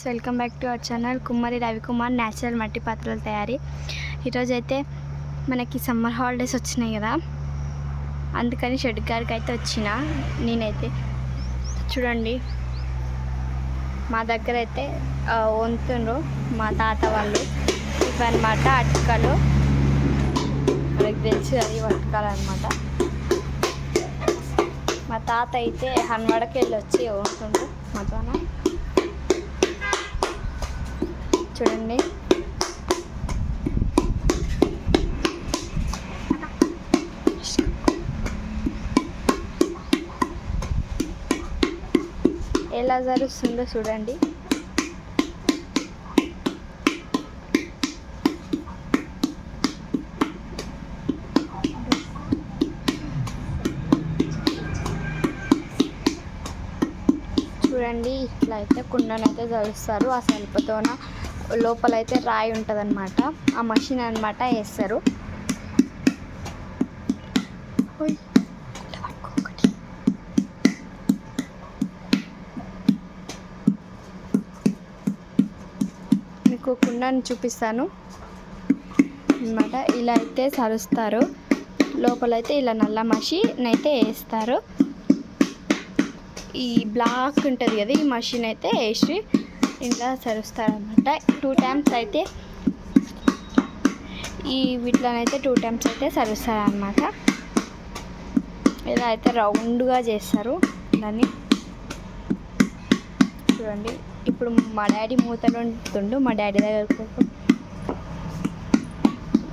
Welcome back to our channel Kummari Ravikumar natural మట్టి పాత్రల తయారీ. ఈరోజైతే మనకి సమ్మర్ హాలిడేస్ వచ్చినాయి కదా. అందుకని షెడ్ గారికి అయితే వచ్చిన. నేనైతే చూడండి మా దగ్గర అయితే వంతుండ్రు మా తాత వాళ్ళు. ఇవన్నమాట అటుకలు. మనకి తెలుసు అది అటుకాలన్నమాట. మా తాత అయితే హన్వాడకి వెళ్ళి వచ్చి వంతుండ్రు మాతోన చూడండి. ఎలా జరుగుతుందో చూడండి. చూడండి ఇట్లా అయితే కుండనైతే జరుస్తారు. ఆ సల్పతోన లోపలైతే రాయి ఉంటుంది ఆ మషిన్ అనమాట వేస్తారు. మీకు కుండని చూపిస్తాను. అన్నమాట. ఇలా అయితే సరుస్తారు. లోపలైతే ఇలా నల్ల మషిన్ అయితే వేస్తారు. ఈ బ్లాక్ ఉంటుంది కదా ఈ మషిన్ అయితే వేసి ఇలా సరుస్తారనమాట టూ టైమ్స్ అయితే ఈ వీటిలోనైతే టూ టైమ్స్ అయితే సరుస్తారనమాట ఇలా అయితే రౌండ్గా చేస్తారు దాన్ని. చూడండి ఇప్పుడు మా డాడీ మూతలు ఉంటుండు మా డాడీ దగ్గర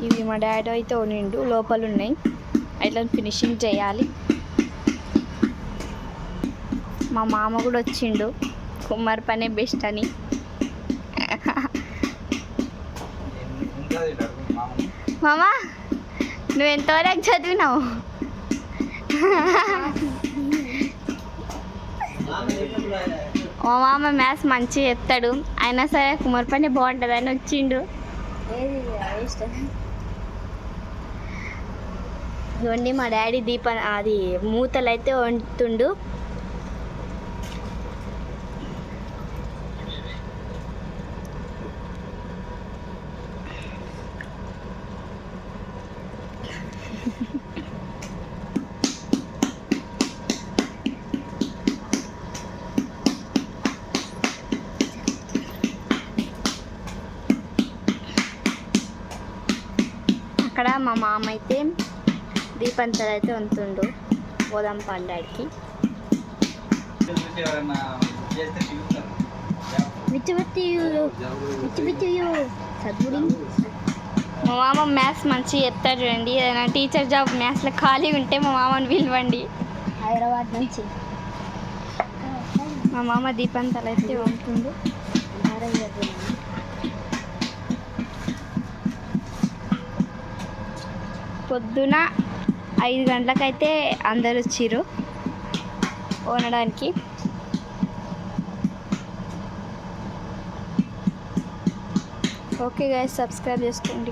ఇవి మా డాడీ అయితే ఉనిండు లోపల ఉన్నాయి. అట్లా ఫినిషింగ్ చేయాలి. మా మామ కూడా వచ్చిండు. కుమార్ పనే బెస్ట్ అని. మామా నువ్వు ఎంతవరకు చదివినావు? మా మామ మ్యాథ్స్ మంచిగా చెప్తాడు. అయినా సరే కుమార్ పని బాగుంటుంది అని వచ్చిండు. ఇవ్వండి మా డాడీ దీప అది మూతలు అయితే వండుతుండు. అక్కడ మా మామ అయితే దీపంతలు అయితే ఉంటుండు. పోదాం పండాడికి. మా మామ మ్యాథ్స్ మంచిగా చెప్తాడు చూడండి. ఏదైనా టీచర్ జాబ్ మ్యాథ్స్లో ఖాళీ ఉంటే మా మామని పిలవండి. హైదరాబాద్ నుంచి. మా మామ దీపంతలు అయితే ఉంటుండు. పొద్దున ఐదు గంటలకైతే అందరు వచ్చిర్రు కొనడానికి ఓకే గైస్ సబ్స్క్రైబ్ చేసుకోండి.